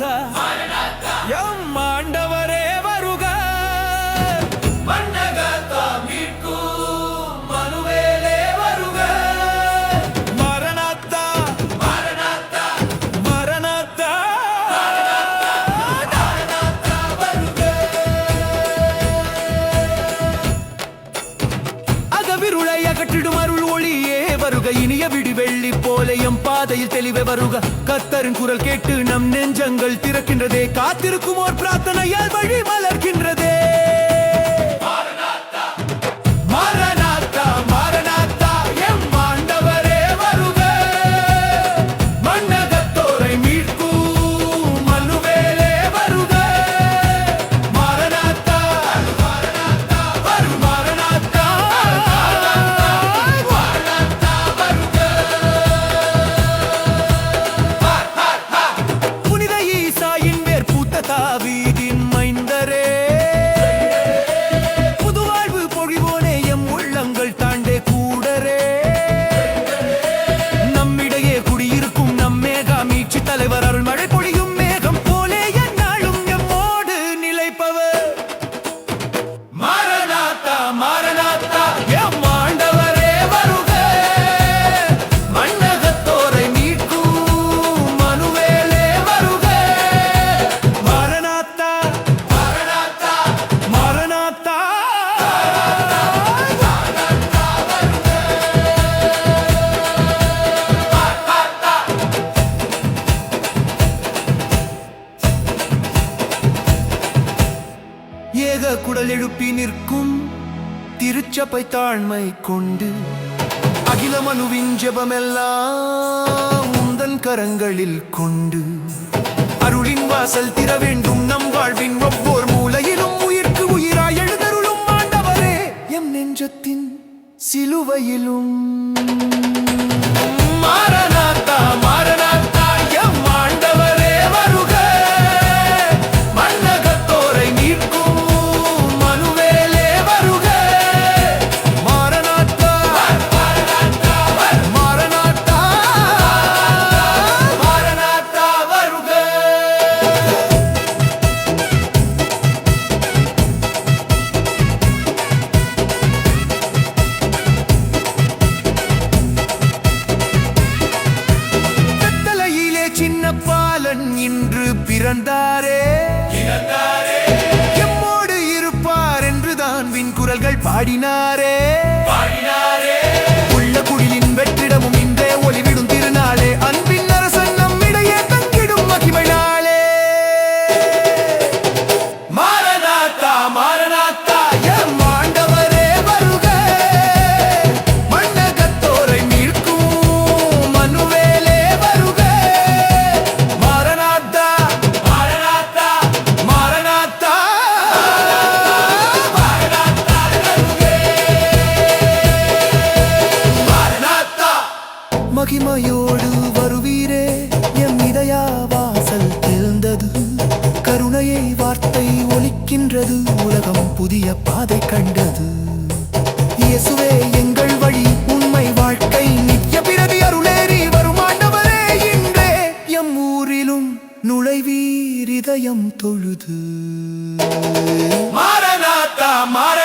மாரநாத்த M ஆண்டவரே வருக. அகவிருளை அகற்றிடும் அருள் ஒளியே வருக இனிய விடிவெள்ளி. வெள்ளி பாதையில் தெளிவே வருக. கத்தரின் குரல் கேட்டு நம் நெஞ்சங்கள் திறக்கின்றதே. காத்திருக்கும் ஓர் பிரார்த்தனையால் வழி மலர் Hasta குடல் எழுப்பி நிற்கும் திருச்சபை தாழ்மை கொண்டு அகில மனுவின் ஜெபமெல்லாம் உந்தன் கரங்களில் கொண்டு அருளின் வாசல் திற வேண்டும் நம் வாழ்வின் ஒவ்வொரு மூலையிலும் உயிர்க்கு உயிராய் எழுதருளும் ஆண்டவரே. எம் நெஞ்சத்தின் சிலுவையிலும் பிறந்தாரே எம்மோடு இருப்பார் என்றுதான் விண்குரல்கள் பாடினாரே. ஒலிக்கின்றது உலகம் புதிய பாதை கண்டது. இயேசுவே எங்கள் வழி உண்மை வாழ்க்கை நித்திய பிறவி அருளேறி வரும் இன்றே. எம் ஊரிலும் நுழைவீர் இதயம் தொழுது. மாரநாத்தா மார